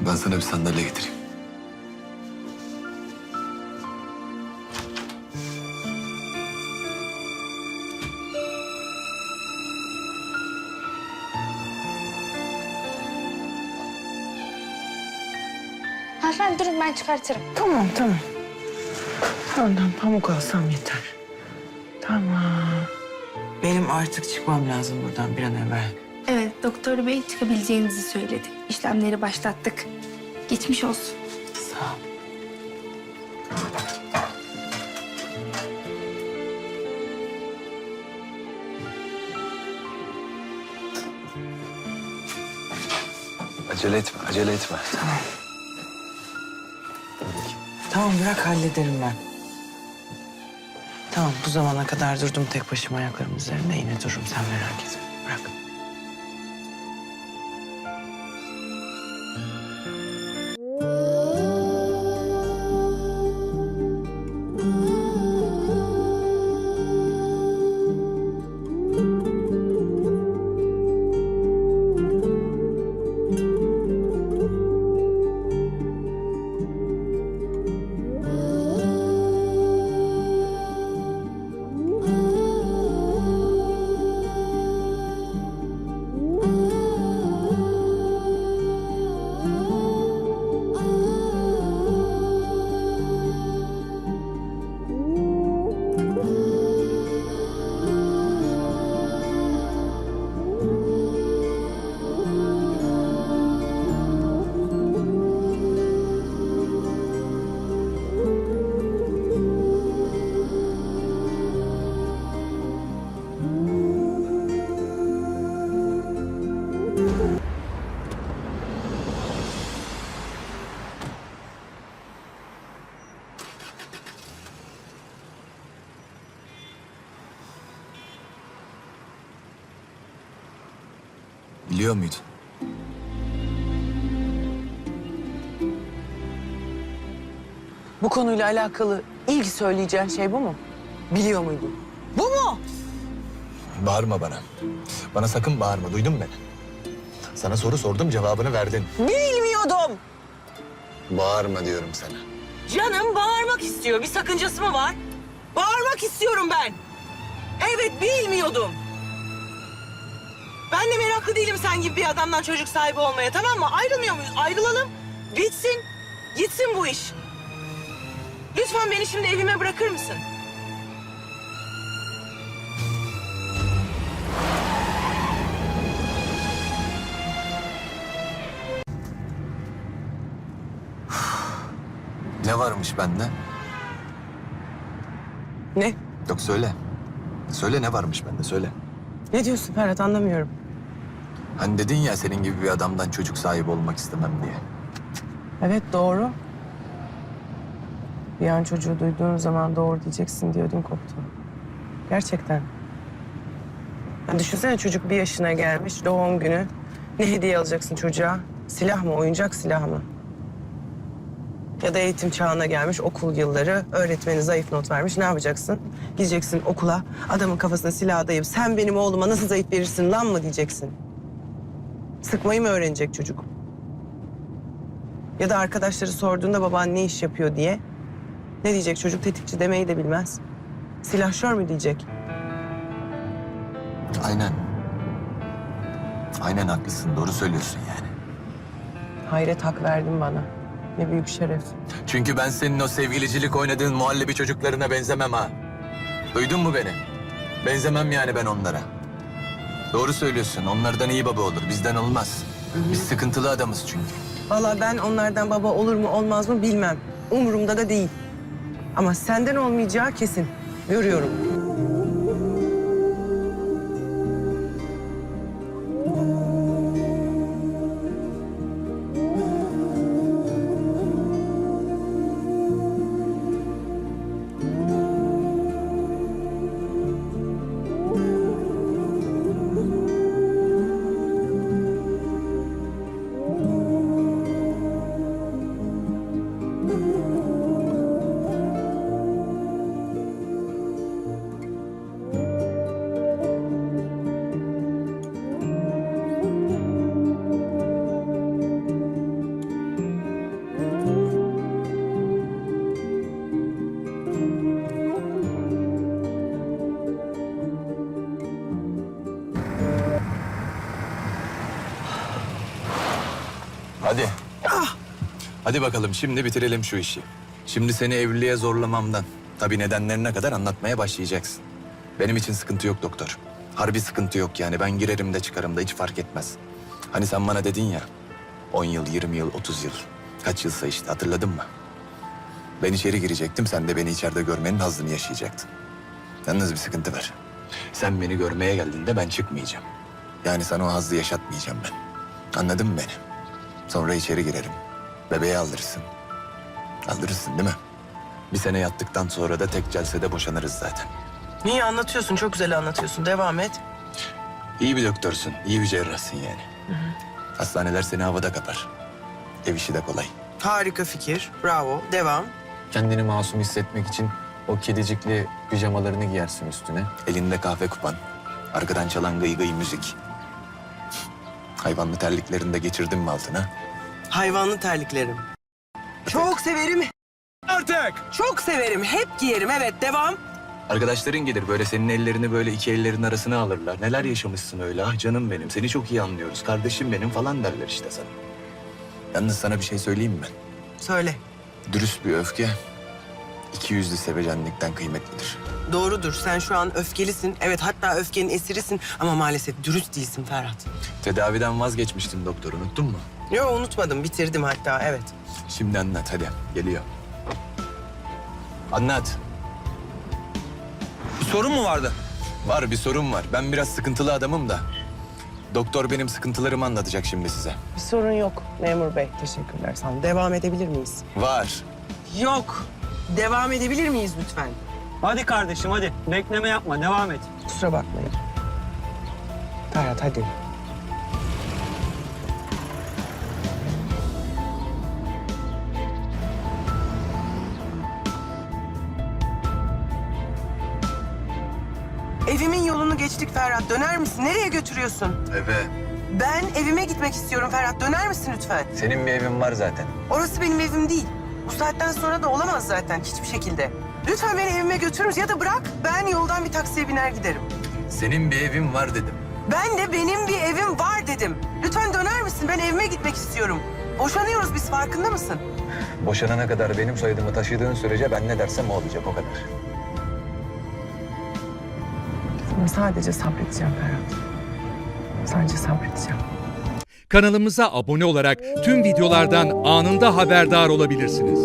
Ben sana bir sandalye getireyim. Hanımefendi durun ben çıkartırım. Tamam tamam. Ondan pamuk alsam yeter. Tamam. Benim artık çıkmam lazım buradan bir an evvel. Evet doktor bey çıkabileceğinizi söyledi. İşlemleri başlattık. Geçmiş olsun. Sağ ol. Acele etme, acele etme. Tamam bırak hallederim ben. Tamam bu zamana kadar durdum tek başıma ayaklarım üzerinde yine dururum sen merak etme. Biliyor muydun? Bu konuyla alakalı ilk söyleyeceğin şey bu mu? Biliyor muydun? Bu mu? Bağırma bana. Bana sakın bağırma, duydun mu beni? Sana soru sordum, cevabını verdin. Bilmiyordum. Bağırma diyorum sana. Canım bağırmak istiyor. Bir sakıncası mı var? Bağırmak istiyorum ben. Evet bilmiyordum. Ben de meraklı değilim sen gibi bir adamdan çocuk sahibi olmaya tamam mı? Ayrılmıyor muyuz? Ayrılalım. Bitsin. Gitsin bu iş. Lütfen beni şimdi evime bırakır mısın? Ne varmış bende? Ne? Yok söyle. Söyle ne varmış bende, söyle. Ne diyorsun Ferhat anlamıyorum. Hani dedin ya senin gibi bir adamdan çocuk sahibi olmak istemem diye. Evet doğru. Bir an çocuğu duyduğun zaman doğru diyeceksin diye ödüm koptu. Gerçekten. Ya düşünsene çocuk bir yaşına gelmiş doğum günü. Ne hediye alacaksın çocuğa? Silah mı, oyuncak silah mı? Ya da eğitim çağına gelmiş okul yılları. Öğretmeni zayıf not vermiş. Ne yapacaksın? Gideceksin okula adamın kafasına silah dayayıp sen benim oğluma nasıl zayıf verirsin lan mı diyeceksin? Sıkmayı mı öğrenecek çocuk? Ya da arkadaşları sorduğunda baban ne iş yapıyor diye. Ne diyecek çocuk tetikçi demeyi de bilmez. Silahşör mü diyecek? Aynen. Aynen haklısın, doğru söylüyorsun yani. Hayret hak verdin bana. Ne büyük şeref. Çünkü ben senin o sevgilicilik oynadığın muhallebi çocuklarına benzemem ha. Duydun mu beni? Benzemem yani ben onlara. Doğru söylüyorsun. Onlardan iyi baba olur. Bizden olmaz. Biz sıkıntılı adamız çünkü. Vallahi ben onlardan baba olur mu olmaz mı bilmem. Umurumda da değil. Ama senden olmayacağı kesin. Görüyorum. Hadi. Hadi bakalım şimdi bitirelim şu işi. Şimdi seni evliliğe zorlamamdan tabii nedenlerine kadar anlatmaya başlayacaksın. Benim için sıkıntı yok doktor. Harbi sıkıntı yok yani. Ben girerim de çıkarım da hiç fark etmez. Hani sen bana dedin ya 10 yıl, 20 yıl, 30 yıl. Kaç yılsa işte hatırladın mı? Ben içeri girecektim. Sen de beni içeride görmenin hazzını yaşayacaktın. Yalnız bir sıkıntı var. Sen beni görmeye geldiğinde ben çıkmayacağım. Yani sana o hazzı yaşatmayacağım ben. Anladın mı beni? Sonra içeri girerim. Bebeği aldırırsın. Aldırırsın değil mi? Bir sene yattıktan sonra da tek celsede boşanırız zaten. Niye anlatıyorsun? Çok güzel anlatıyorsun. Devam et. İyi bir doktorsun, iyi bir cerrahsın yani. Hastaneler seni havada kapar. Ev işi de kolay. Harika fikir. Bravo. Devam. Kendini masum hissetmek için o kedicikli pijamalarını giyersin üstüne. Elinde kahve kupan, arkadan çalan gıy gıy müzik. Hayvanlı terliklerini de geçirdin mi altına? Hayvanlı terliklerim. Çok severim. Artık! Çok severim. Hep giyerim. Evet devam. Arkadaşların gelir böyle senin ellerini böyle iki ellerin arasına alırlar. Neler yaşamışsın öyle ah canım benim seni çok iyi anlıyoruz kardeşim benim falan derler işte sana. Yalnız sana bir şey söyleyeyim mi? Söyle. Dürüst bir öfke iki yüzlü sevecenlikten kıymetlidir. Doğrudur. Sen şu an öfkelisin. Evet hatta öfkenin esirisin ama maalesef dürüst değilsin Ferhat. Tedaviden vazgeçmiştim doktor unuttun mu? Yok unutmadım. Bitirdim hatta. Evet. Şimdi anlat hadi geliyor. Anlat. Bir sorun mu vardı? Var bir sorun var. Ben biraz sıkıntılı adamım da. Doktor benim sıkıntılarımı anlatacak şimdi size. Bir sorun yok memur bey. Teşekkürler sana. Devam edebilir miyiz? Var. Yok. Devam edebilir miyiz lütfen? Hadi kardeşim hadi. Bekleme yapma devam et. Kusura bakmayın. Ferhat hadi. Evimin yolunu geçtik Ferhat. Döner misin? Nereye götürüyorsun? Eve. Ben evime gitmek istiyorum Ferhat. Döner misin lütfen? Senin bir evin var zaten. Orası benim evim değil. Bu saatten sonra da olamaz zaten hiçbir şekilde. Lütfen beni evime götürür müsün? Ya da bırak ben yoldan bir taksiye biner giderim. Senin bir evin var dedim. Ben de benim bir evim var dedim. Lütfen döner misin? Ben evime gitmek istiyorum. Boşanıyoruz biz farkında mısın? Boşanana kadar benim soyadımı taşıdığın sürece ben ne dersem o olacak o kadar. Sana sadece sabredeceğim Ferhat. Sadece sabredeceğim. Kanalımıza abone olarak tüm videolardan anında haberdar olabilirsiniz.